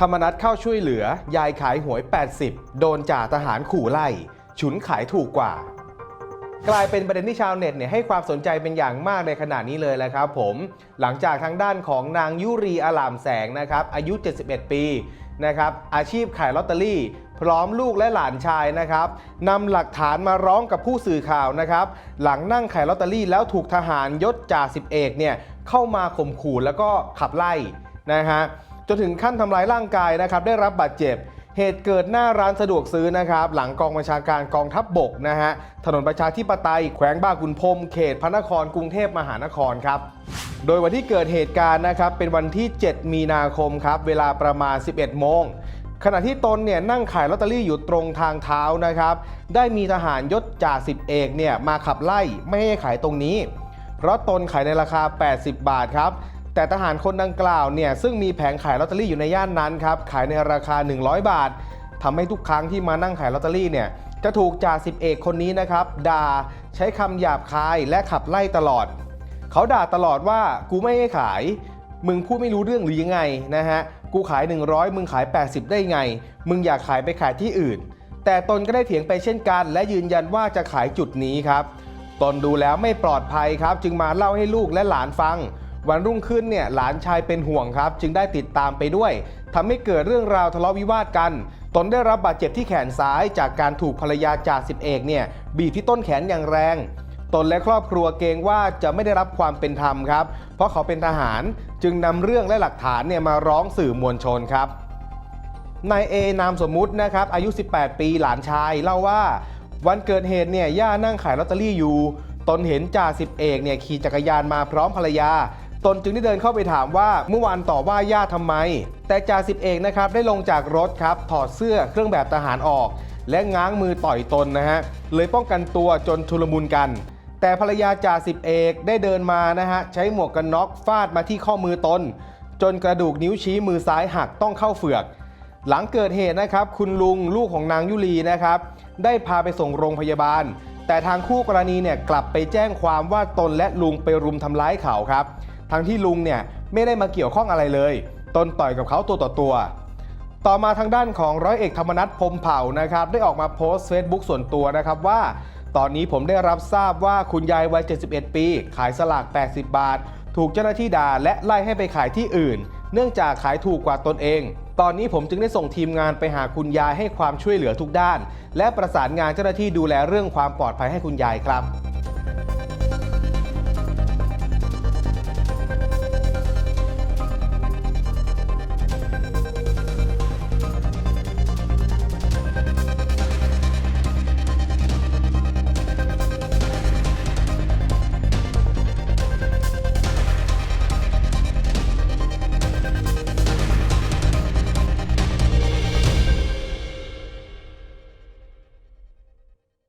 ธรรมนัตเข้าช่วยเหลือ ยายขายหวย 80 โดนจ่าทหารขู่ไล่ ฉุนขายถูกกว่า กลายเป็นประเด็นที่ชาวเน็ตเนี่ยให้ความสนใจเป็นอย่างมากในขณะนี้เลยแหละครับผม หลังจากทางด้านของนางยุรีอลามแสงนะครับ อายุ 71 ปีนะครับอาชีพขายลอตเตอรี่ พร้อมลูกและหลานชายนะครับนำหลักฐานมาร้องกับผู้สื่อข่าวนะครับ หลังนั่งขายลอตเตอรี่แล้วถูกทหารยศจ่าสิบเอกเนี่ยเข้ามาข่มขู่แล้วก็ขับไล่นะฮะ จนถึงขั้นทำร้ายร่างกายนะครับได้รับบาดเจ็บ เหตุเกิดหน้าร้านสะดวกซื้อนะครับ หลังกองบัญชาการกองทัพบบกนะฮะถนนประชาธิปไตยแขวงบางขุนพรมเขตพระนครกรุงเทพมหานครครับโดยวันที่เกิดเหตุการณ์นะครับเป็นวันที่ 7 มีนาคมครับเวลาประมาณ 11 โมงขณะที่ตนเนี่ยนั่งขายลอตเตอรี่อยู่ตรงทางเท้านะครับ ได้มีทหารยศจ่าสิบเอกเนี่ยมาขับไล่ไม่ให้ขายตรงนี้ เพราะตนขายในราคา 80 บาทครับ แต่ทหารคนดังกล่าวเนี่ยซึ่งมีแผงขายลอตเตอรี่อยู่ในย่านนั้นครับขายในราคา 100 บาททำให้ทุกครั้งที่มานั่งขายลอตเตอรี่เนี่ยจะถูกจ่าสิบเอกคนนี้นะครับด่าใช้คำหยาบคายและขับไล่ตลอด เขาด่าตลอดว่ากูไม่ให้ขาย มึงพูดไม่รู้เรื่องหรือยังไงนะฮะกูขาย 100 มึงขาย 80 ได้ไง มึงอยากขายไปขายที่อื่น แต่ตนก็ได้เถียงไปเช่นกัน และยืนยันว่าจะขายจุดนี้ครับ ตนดูแล้วไม่ปลอดภัยครับ จึงมาเล่าให้ลูกและหลานฟัง วันรุ่งขึ้นเนี่ยหลานชายเป็นห่วงครับ จึงได้ติดตามไปด้วยทำให้เกิดเรื่องราวทะเลาะวิวาทกัน ตนได้รับบาดเจ็บที่แขนซ้ายจากการถูกภรรยาจ่าสิบเอกเนี่ยบีบที่ต้นแขนอย่างแรง ตนและครอบครัวเกรงว่าจะไม่ได้รับความเป็นธรรมครับ เพราะเขาเป็นทหารจึงนำเรื่องและหลักฐานเนี่ยมาร้องสื่อมวลชนครับนายเอนามสมมุตินะครับอายุ 18 ปีหลานชายเล่าว่า วันเกิดเหตุเนี่ยย่านั่งขายลอตเตอรี่อยู่ ตนเห็นจ่าสิบเอกเนี่ยขี่จักรยานมาพร้อมภรรยา ตนจึงได้เดินเข้าไปถามว่าเมื่อวานต่อว่าย่าทำไม แต่จ่าสิบเอกนะครับได้ลงจากรถครับถอดเสื้อเครื่องแบบทหารออก และง้างมือต่อยตนนะฮะเลยป้องกันตัวจนชุลมุนกัน แต่ภรรยาจ่าสิบเอกได้เดินมานะฮะใช้หมวกกันน็อกฟาดมาที่ข้อมือตน จนกระดูกนิ้วชี้มือซ้ายหักต้องเข้าเฝือกหลังเกิดเหตุนะครับ คุณลุงลูกของนางยุลีนะครับ ได้พาไปส่งโรงพยาบาล แต่ทางคู่กรณีเนี่ยกลับไปแจ้งความว่าตนและลุงไปรุมทำร้ายเขาครับ ทั้งที่ลุงเนี่ยไม่ได้มาเกี่ยวข้องอะไรเลย ตนต่อยกับเขาตัวต่อตัว ต่อมาทางด้านของร้อยเอกธรรมนัฐพมเผ่านะครับได้ออกมาโพสต์ Facebook ส่วนตัวนะครับว่า ตอนนี้ผมได้รับทราบว่าคุณยายวัย 71 ปี ขายสลาก 80 บาท ถูกเจ้าหน้าที่ด่าและไล่ให้ไปขายที่อื่น เนื่องจากขายถูกกว่าตนเองตอนนี้ผมจึงได้ส่งทีมงานไปหาคุณยายให้ความช่วยเหลือทุกด้าน และประสานงานเจ้าหน้าที่ดูแลเรื่องความปลอดภัยให้คุณยายครับ